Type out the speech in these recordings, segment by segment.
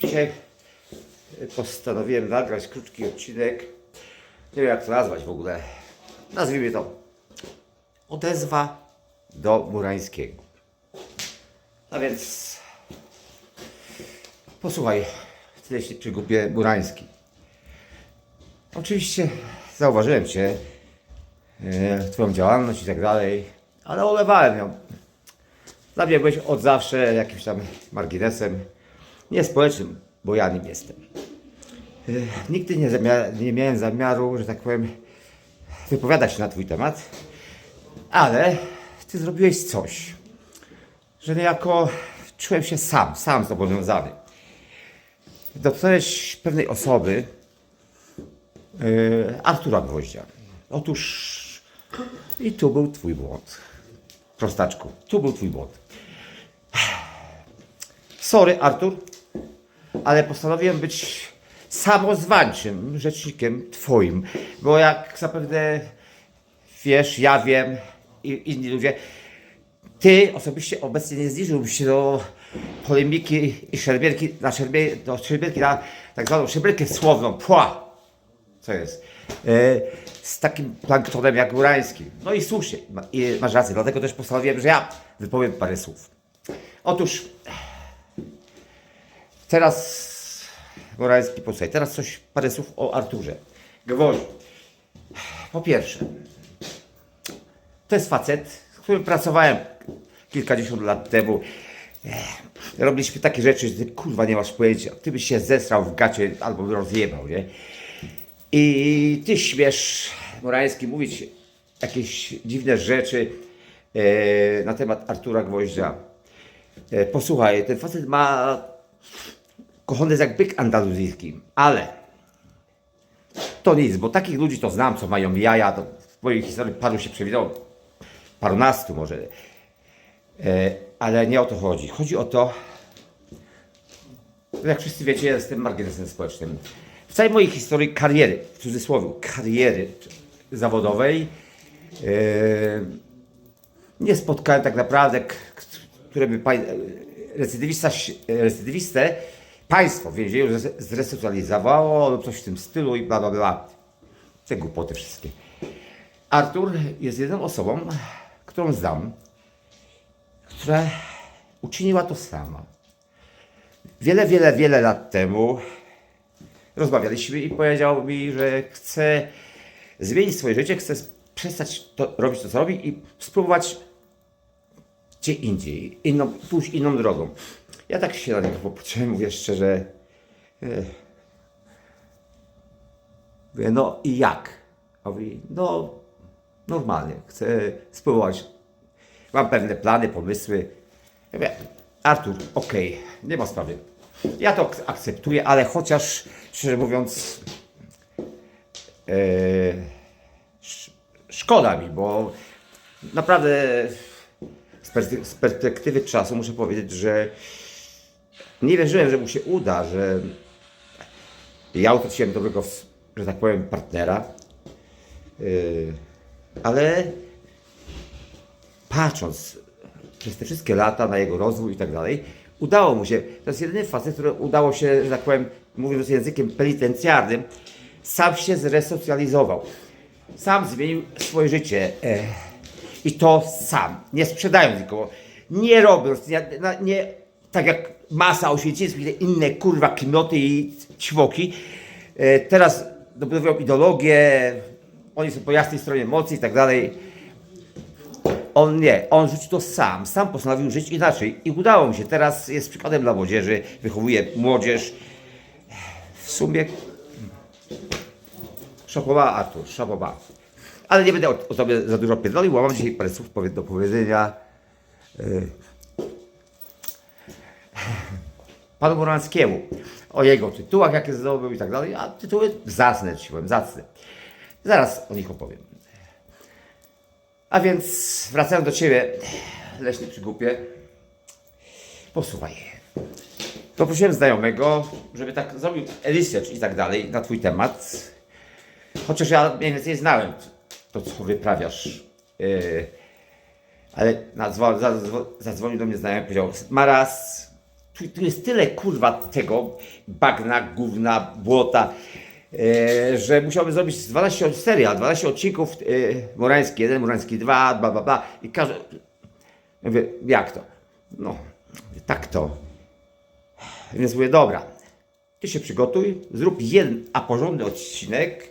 Dzisiaj postanowiłem nagrać krótki odcinek. Nie wiem jak to nazwać w ogóle. Nazwijmy to Odezwa do Murańskiego. A więc posłuchaj, tyle się przygupie Murański. Oczywiście zauważyłem Cię, e, Twoją działalność i tak dalej, ale olewałem ją. Dla mnie byłeś od zawsze jakimś tam marginesem, niespołecznym, bo ja nim jestem. E, Nigdy nie, zamia- nie miałem zamiaru, że tak powiem, wypowiadać się na Twój temat, ale Ty zrobiłeś coś, że niejako czułem się sam, sam zobowiązany. Dotknąłeś pewnej osoby, e, Artura Gwoździa. Otóż i tu był Twój błąd. Prostaczku, tu był Twój błąd. Sorry, Artur, ale postanowiłem być samozwańczym rzecznikiem Twoim, bo jak zapewne wiesz, ja wiem i inni ludzie, Ty osobiście obecnie nie zbliżyłbyś się do polemiki i szermierki, na szermie, do szermierki na tak zwaną szermierkę słowną, pła, co jest, e, z takim planktonem jak Urański. No i słusznie, ma, i masz rację, dlatego też postanowiłem, że ja wypowiem parę słów. Otóż Teraz Morański, posłuchaj, teraz coś, parę słów o Arturze. Gwoździu. Po pierwsze, to jest facet, z którym pracowałem kilkadziesiąt lat temu. Robiliśmy takie rzeczy, że ty kurwa nie masz pojęcia. Ty byś się zesrał w gacie albo rozjebał, nie? I ty śmiesz, Morański, mówić jakieś dziwne rzeczy e, na temat Artura Gwoździa. E, posłuchaj, ten facet ma kochany jak byk andaluzyjski, ale to nic, bo takich ludzi to znam, co mają jaja, to w mojej historii paru się przewidziało, parunastu może, e, ale nie o to chodzi. Chodzi o to, jak wszyscy wiecie, ja jestem marginesem społecznym. W całej mojej historii kariery, w cudzysłowie, kariery zawodowej, e, nie spotkałem tak naprawdę, które by recydywista, recydywistę państwo więzieniu zres- zresocjalizowało lub coś w tym stylu i bla bla bla. Te głupoty wszystkie. Artur jest jedną osobą, którą znam, która uczyniła to sama. Wiele, wiele, wiele lat temu rozmawialiśmy i powiedział mi, że chce zmienić swoje życie, chce przestać to, robić to, co robi i spróbować gdzie indziej, inną, pójść inną drogą. Ja tak się na niego popatrzyłem, mówię szczerze, e, mówię, no i jak? Mówi, no normalnie, chcę spróbować, mam pewne plany, pomysły. Mówię, Artur, okej, nie ma sprawy. Ja to ak- akceptuję, ale chociaż, szczerze mówiąc, e, sz- szkoda mi, bo naprawdę z perspektywy czasu muszę powiedzieć, że nie wierzyłem, że mu się uda, że ja utraciłem dobrego, że tak powiem, partnera. Yy, ale patrząc przez te wszystkie lata na jego rozwój i tak dalej, udało mu się. To jest jedyny facet, który udało się, że tak powiem, mówiąc językiem penitencjarnym, sam się zresocjalizował. Sam zmienił swoje życie. E, I to sam, nie sprzedając nikogo, nie robiąc, nie, nie tak jak masa oświęcimskich, inne kurwa kmioty i ćwoki. E, teraz dobudują ideologię, oni są po jasnej stronie mocy i tak dalej. On nie, on rzucił to sam, sam postanowił żyć inaczej i udało mu się. Teraz jest przykładem dla młodzieży, wychowuje młodzież. W sumie Szapoba, Artur, szapoba. Ale nie będę o, o tobie za dużo pierdolił, bo mam dzisiaj parę słów do powiedzenia. Panu Morańskiemu o jego tytułach, jakie zdobył i tak dalej, a tytuły zacne, ci powiem, zacne. Zaraz o nich opowiem. A więc wracając do Ciebie, leśny przygłupie, posłuchaj. Poprosiłem znajomego, żeby tak zrobił research i tak dalej na Twój temat. Chociaż ja mniej więcej znałem to, co wyprawiasz. Yy, ale zadzwonił do mnie znajomy i powiedział, Maras, tu, tu jest tyle kurwa tego bagna, gówna, błota, e, że musiałbym zrobić z 12 serial, 12 odcinków e, Murański 1, Murański 2, bla bla bla i każdy... Mówię, jak to? No, tak to. Więc mówię, dobra, ty się przygotuj, zrób jeden, a porządny odcinek,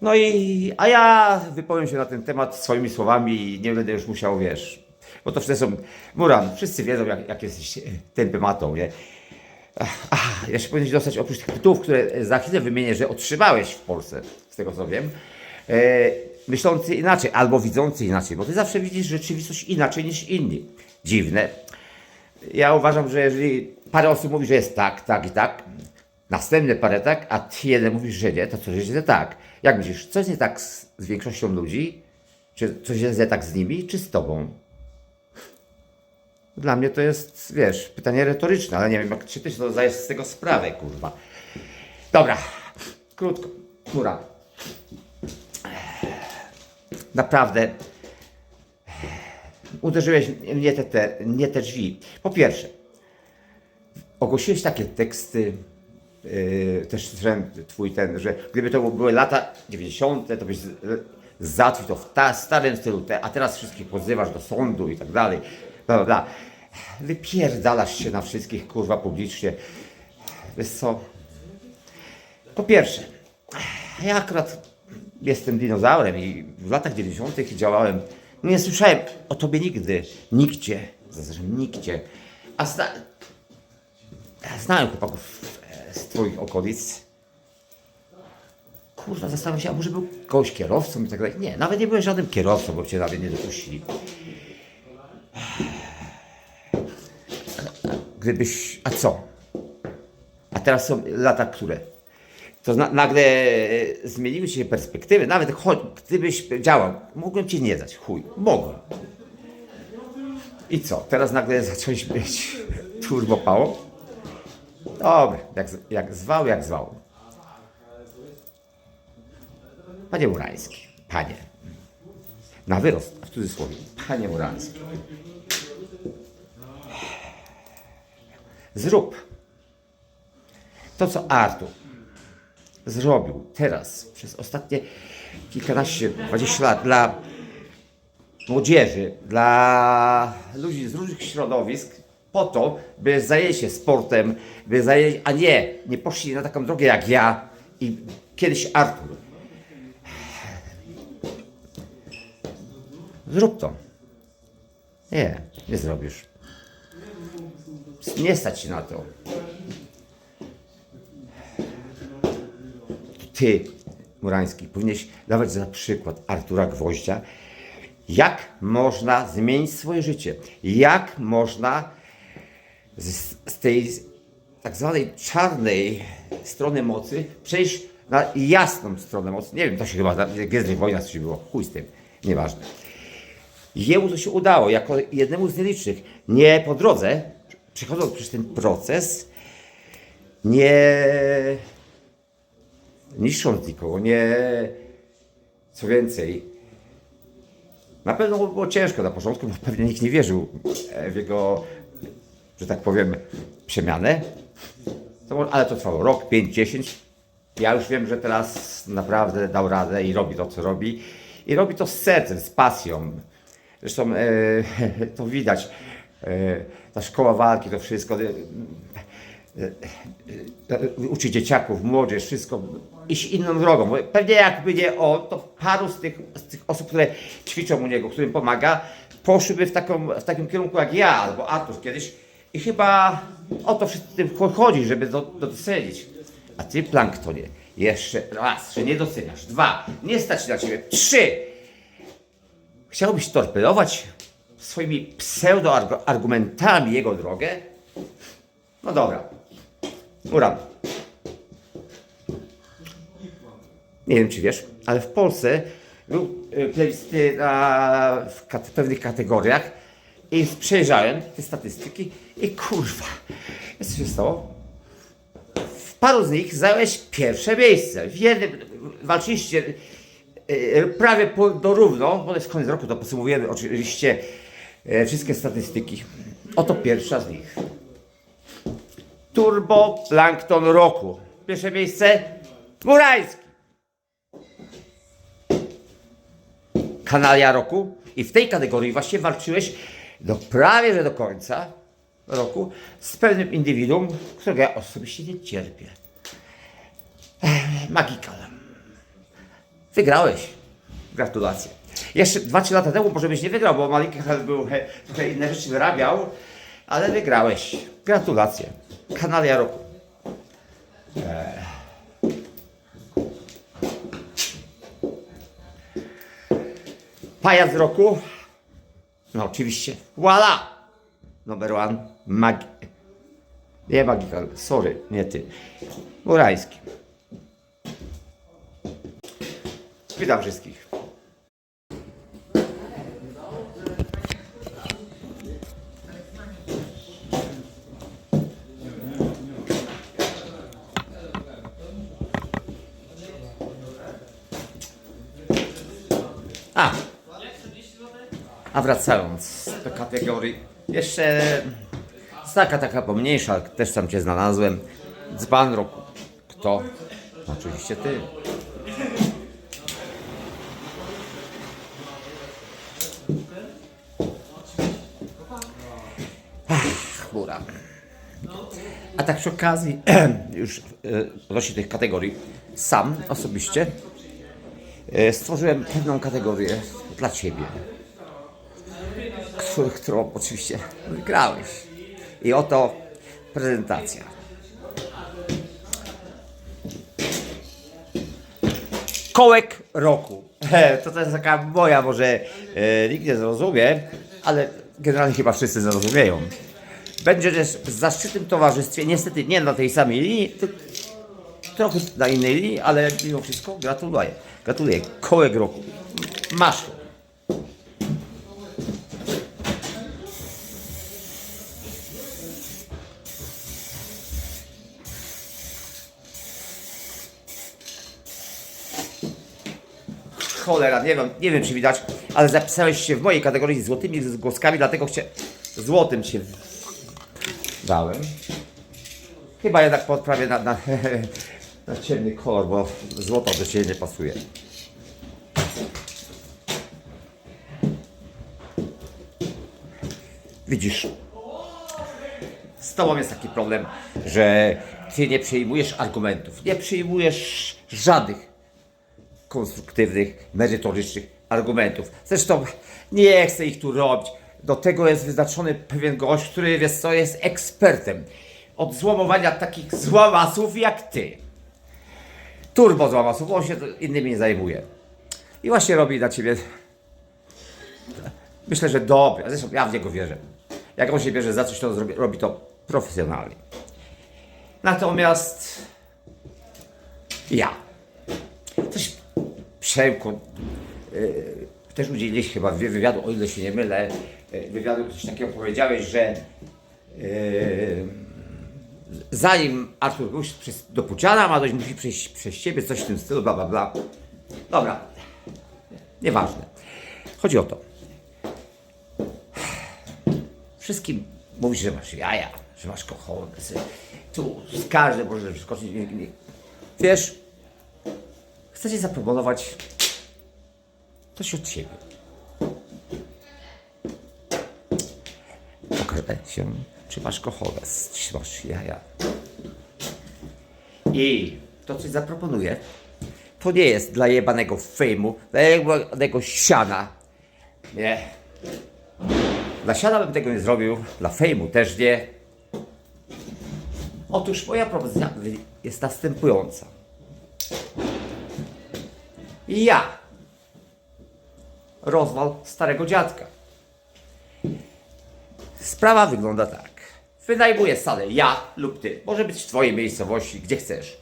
no i, a ja wypowiem się na ten temat swoimi słowami i nie będę już musiał, wiesz, bo to wszyscy są, Muran, wszyscy wiedzą, jak, jak jesteś e, tępy matą, nie? Ach, jeszcze powinieneś dostać oprócz tych tytułów, które za chwilę wymienię, że otrzymałeś w Polsce, z tego co wiem, e, myślący inaczej, albo widzący inaczej, bo ty zawsze widzisz rzeczywistość inaczej niż inni. Dziwne. Ja uważam, że jeżeli parę osób mówi, że jest tak, tak i tak, następne parę tak, a ty jeden mówisz, że nie, to coś jest nie tak. Jak myślisz, coś nie tak z, z większością ludzi? Czy coś jest nie tak z nimi, czy z tobą? Dla mnie to jest, wiesz, pytanie retoryczne, ale nie wiem, jak, czy ty sobie zdajesz z tego sprawę, kurwa. Dobra, krótko, Muran. Naprawdę uderzyłeś mnie te, te, te drzwi. Po pierwsze, ogłosiłeś takie teksty, yy, też słyszałem twój ten, że gdyby to były lata 90., to byś załatwił to w ta, starym stylu, te, a teraz wszystkich pozywasz do sądu i tak dalej, bla, bla. Wypierdalasz się na wszystkich, kurwa, publicznie. Wiesz co? Po pierwsze, ja akurat jestem dinozaurem i w latach 90. działałem. Nie słyszałem o tobie nigdy, nigdzie, zaznaczam nigdzie. A zna... znałem chłopaków e, z twoich okolic. Kurwa, zastanawiam się, a może był kogoś kierowcą i tak dalej. Nie, nawet nie byłeś żadnym kierowcą, bo cię nawet nie dopuścili. Gdybyś. A co? A teraz są lata które? To nagle e, zmieniły się perspektywy, nawet choć gdybyś działał, mogłem ci nie dać, chuj, mogłem. I co? Teraz nagle zacząłeś mieć turbopało? Dobra, jak, jak zwał, jak zwał. Panie Murański, panie, na wyrost, w cudzysłowie, panie Murański, zrób to, co Artur zrobił teraz, przez ostatnie kilkanaście, dwadzieścia lat dla młodzieży, dla ludzi z różnych środowisk, po to, by zajęli się sportem, by zajęli, a nie, nie poszli na taką drogę jak ja i kiedyś Artur. Zrób to. Nie, nie zrobisz. Nie stać się na to. ty, Murański, powinieneś dawać za przykład Artura Gwoździa, jak można zmienić swoje życie, jak można z, z tej tak zwanej czarnej strony mocy przejść na jasną stronę mocy. Nie wiem, to się chyba Gwiezdnych Wojnach coś było, chuj z tym, nieważne. Jemu to się udało, jako jednemu z nielicznych. Nie po drodze, przechodząc przez ten proces, nie niszcząc nikogo, nie. Co więcej, na pewno było ciężko na początku, bo pewnie nikt nie wierzył e, w jego, że tak powiem, przemianę. Ale to trwało rok, 5, 10. Ja już wiem, że teraz naprawdę dał radę i robi to, co robi. I robi to z sercem, z pasją. Zresztą e, to widać. E, ta szkoła walki, to wszystko. E, e, uczy dzieciaków, młodzież, wszystko iść inną drogą. Pewnie jakby nie on, to paru z tych, z tych osób, które ćwiczą u niego, którym pomaga, poszłyby w, taką, w takim kierunku jak ja albo Artur kiedyś. I chyba o to wszystko tym chodzi, żeby to, to docenić. A ty, Planktonie, jeszcze raz, że nie doceniasz. Dwa, nie stać na ciebie. Trzy, chciałbyś torpedować swoimi pseudo-argumentami jego drogę? No dobra. Muran. Nie wiem, czy wiesz, ale w Polsce był y, plebiscyt w pewnych kategoriach i przejrzałem te statystyki i kurwa, co się stało? W paru z nich zająłeś pierwsze miejsce. W jednym walczyliście y, prawie do równo, bo jest koniec roku, to podsumowujemy oczywiście wszystkie statystyki. Oto pierwsza z nich. Turbo Plankton Roku. Pierwsze miejsce Murański. Kanalia Roku. I w tej kategorii właśnie walczyłeś do prawie że do końca roku z pewnym indywiduum, którego ja osobiście nie cierpię. Ech, Magikal. Wygrałeś. Gratulacje. Jeszcze 2-3 lata temu może byś nie wygrał, bo Magikal był trochę inne rzeczy wyrabiał, ale wygrałeś. Gratulacje. Kanalia roku. Pajac roku. No oczywiście. Voila! Number one. Mag... Nie Magikal, sorry, nie ty. Murański. Witam wszystkich. Wracając do kategorii, jeszcze taka, taka pomniejsza, też tam Cię znalazłem. Dzban roku. Kto? Oczywiście Ty. Chmura. A tak przy okazji, już e, odnośnie tych kategorii, sam osobiście e, stworzyłem pewną kategorię dla Ciebie którą oczywiście wygrałeś. I oto prezentacja. Kołek roku. To, jest taka moja, może e, nikt nie zrozumie, ale generalnie chyba wszyscy zrozumieją. Będzie też w zaszczytnym towarzystwie, niestety nie na tej samej linii, trochę na innej linii, ale mimo wszystko gratuluję. Gratuluję. Kołek roku. Masz Cholera, nie wiem, nie wiem czy widać, ale zapisałeś się w mojej kategorii z złotymi zgłoskami, dlatego chcia... złotym cię dałem. Chyba jednak podprawię na, na, na ciemny kolor, bo złoto do ciebie nie pasuje. Widzisz, z tobą jest taki problem, że ty nie przyjmujesz argumentów, nie przyjmujesz żadnych konstruktywnych, merytorycznych argumentów. Zresztą nie chcę ich tu robić. Do tego jest wyznaczony pewien gość, który wiesz co, jest ekspertem od złomowania takich złamasów jak ty. Turbo złamasów, on się innymi nie zajmuje. I właśnie robi dla ciebie, myślę, że dobry, zresztą ja w niego wierzę. Jak on się bierze za coś, to zrobi, robi to profesjonalnie. Natomiast ja Przemku, yy, też udzieliłeś chyba wy- wywiadu, o ile się nie mylę, yy, wywiadu coś takiego powiedziałeś, że yy, zanim Artur Guś przez, do Puciana ma dojść, musi przejść przez ciebie, coś w tym stylu, bla bla bla. Dobra, nieważne. Chodzi o to. Wszystkim mówisz, że masz jaja, że masz kochonę, tu z każdym możesz nie. Wiesz, chcę Ci zaproponować coś od siebie. Pokażę się, czy masz kocholes, czy masz jaja. I to, co Ci zaproponuję, to nie jest dla jebanego fejmu, dla jebanego siana. Nie. Dla siana bym tego nie zrobił, dla fejmu też nie. Otóż moja propozycja jest następująca. I ja. Rozwal starego dziadka. Sprawa wygląda tak. Wynajmuję salę, ja lub ty. Może być w twojej miejscowości, gdzie chcesz.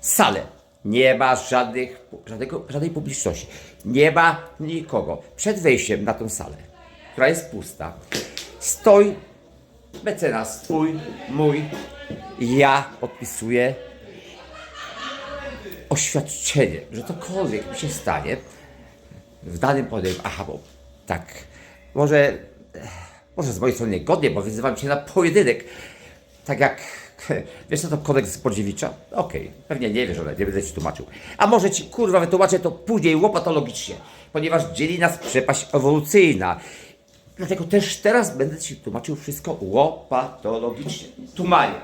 Salę. Nie ma żadnych, żadnego, żadnej publiczności. Nie ma nikogo. Przed wejściem na tą salę, która jest pusta, stoi mecenas twój, mój. Ja podpisuję oświadczenie, że cokolwiek mi się stanie w danym podejm, aha, bo tak, może, może z mojej strony niegodnie, bo wyzywam cię na pojedynek, tak jak Wiesz co to kodeks Spodziewicza? Okej, pewnie nie wiesz, ale nie będę ci tłumaczył. A może ci kurwa wytłumaczę to później łopatologicznie, ponieważ dzieli nas przepaść ewolucyjna. Dlatego też teraz będę ci tłumaczył wszystko łopatologicznie. Tłumaczę.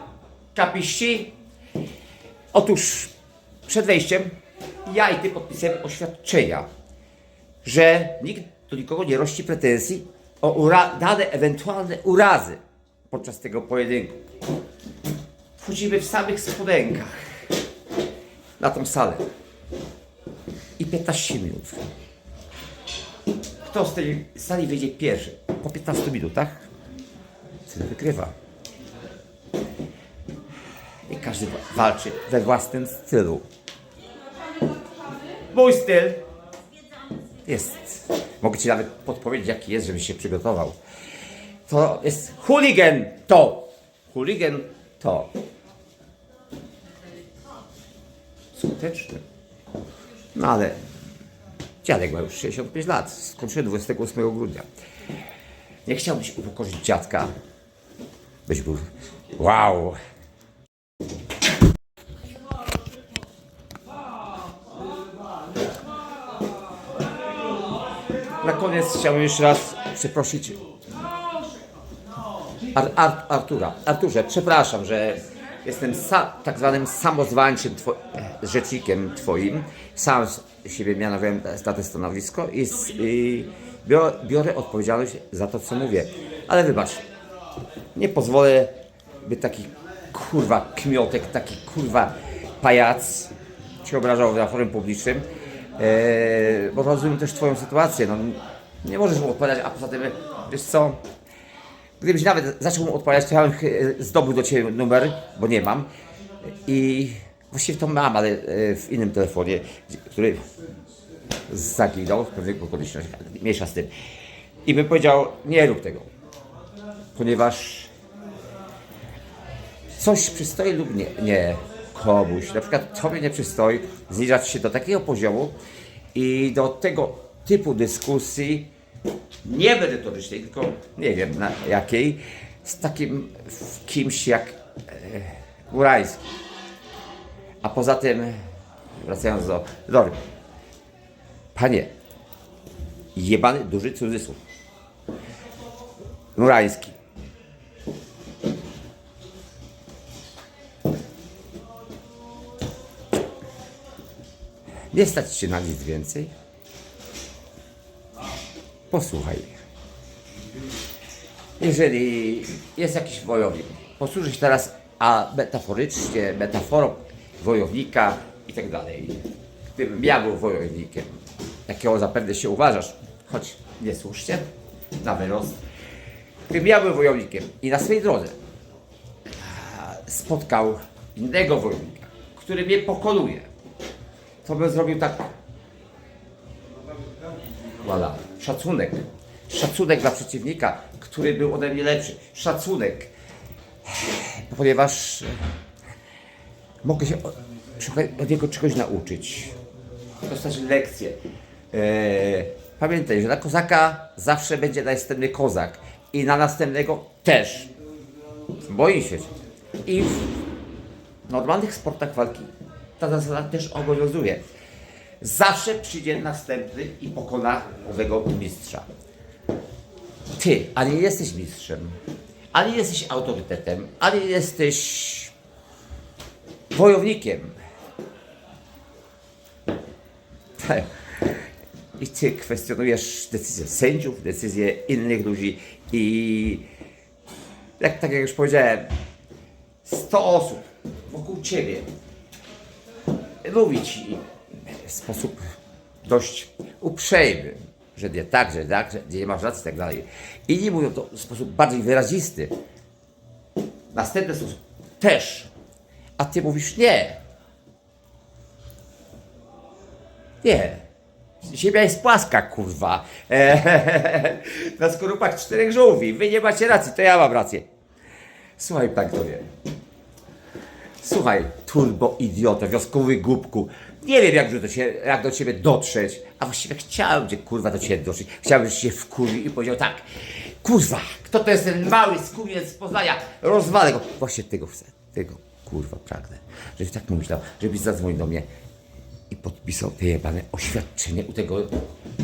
Kapiści? Otóż przed wejściem ja i ty podpisałem oświadczenia, że nikt do nikogo nie rości pretensji o ura- dane ewentualne urazy podczas tego pojedynku. Wchodzimy w samych spodenkach na tą salę i 15 minut. Kto z tej sali wyjdzie pierwszy? Po 15 minutach ten wygrywa. I każdy wa- walczy we własnym stylu. Mój styl jest. Mogę Ci nawet podpowiedzieć, jaki jest, żebyś się przygotował. To jest hooligan to. Hooligan to. Skuteczny. No ale dziadek ma już 65 lat. Skończyłem 28 grudnia. Nie chciałbyś upokorzyć dziadka. Byś był wow. Chciałbym jeszcze raz przeprosić Ar Ar Artura. Arturze, przepraszam, że jestem sa tak zwanym samozwańczym two rzecznikiem twoim. Sam siebie mianowałem na to stanowisko i, i biorę, biorę odpowiedzialność za to, co mówię. Ale wybacz, nie pozwolę, by taki kurwa kmiotek, taki kurwa pajac cię obrażał na forum publicznym, e, bo rozumiem też twoją sytuację, no nie możesz mu odpowiadać, a poza tym, wiesz co, gdybyś nawet zaczął mu odpowiadać, to ja bym e, zdobył do ciebie numer, bo nie mam i właściwie to mam, ale e, w innym telefonie, który zaginął w pewnych okolicznościach, mniejsza z tym. I bym powiedział, nie rób tego, ponieważ coś przystoi lub nie, nie komuś, na przykład tobie nie przystoi zniżać się do takiego poziomu i do tego typu dyskusji nie merytorycznej, tylko nie wiem na jakiej, z takim kimś jak e. A poza tym, wracając do Dory, panie, jebany duży cudzysłów. Murański. Nie stać się na nic więcej? Posłuchaj. Jeżeli jest jakiś wojownik, posłuży się teraz a metaforycznie, metaforą wojownika i tak dalej. Gdybym ja był wojownikiem, jakiego zapewne się uważasz, choć nie słusznie, na wyrost. Gdybym ja był wojownikiem i na swojej drodze spotkał innego wojownika, który mnie pokonuje, to bym zrobił tak. Voilà. Szacunek. Szacunek dla przeciwnika, który był ode mnie lepszy. Szacunek. Ponieważ e, mogę się od, niego czegoś nauczyć. Dostać lekcję. E, pamiętaj, że na kozaka zawsze będzie następny kozak. I na następnego też. W moim świecie. I w normalnych sportach walki ta zasada też obowiązuje. Zawsze przyjdzie następny i pokona owego mistrza. Ty, ale nie jesteś mistrzem, ale nie jesteś autorytetem, ale nie jesteś wojownikiem. I ty kwestionujesz decyzje sędziów, decyzje innych ludzi i jak, tak jak już powiedziałem, 100 osób wokół ciebie mówi ci w sposób dość uprzejmy, że nie tak, że tak, że nie masz racji i tak dalej. Inni mówią to w sposób bardziej wyrazisty. Następny sposób też. A ty mówisz nie. Nie. Ziemia jest płaska, kurwa. Na skorupach czterech żółwi. Wy nie macie racji, to ja mam rację. Słuchaj, Planktonie. Słuchaj, turbo idiota, wioskowy głupku. Nie wiem, jak do, ciebie, jak do ciebie dotrzeć. A właściwie chciałem cię, kurwa, do ciebie dotrzeć. Chciałem, żebyś się wkurwił i powiedział tak. Kurwa, kto to jest ten mały skóriec z Poznania? Rozwalę go. Właśnie tego chcę. Tego kurwa pragnę. Żebyś tak pomyślał, żebyś zadzwonił do mnie i podpisał te jebane oświadczenie u tego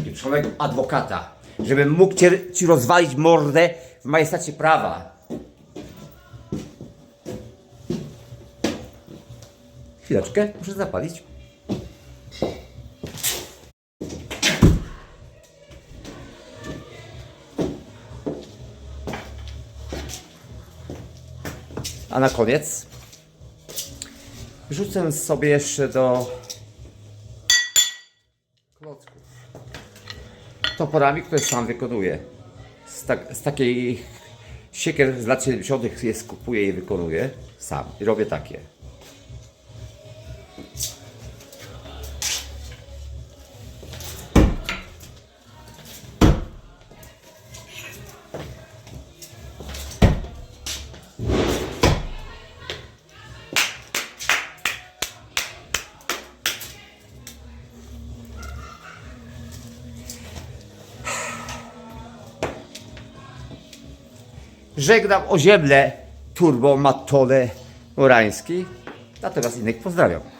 pieprzonego adwokata. Żebym mógł cię, ci rozwalić mordę w majestacie prawa. Chwileczkę, muszę zapalić. A na koniec rzucę sobie jeszcze do klocków toporami, które sam wykonuję. Z, tak, z takiej siekier z lat 70. je skupuję i wykonuję sam. I robię takie. Żegnam o ziemle turbo matole Morański. Natomiast innych pozdrawiam.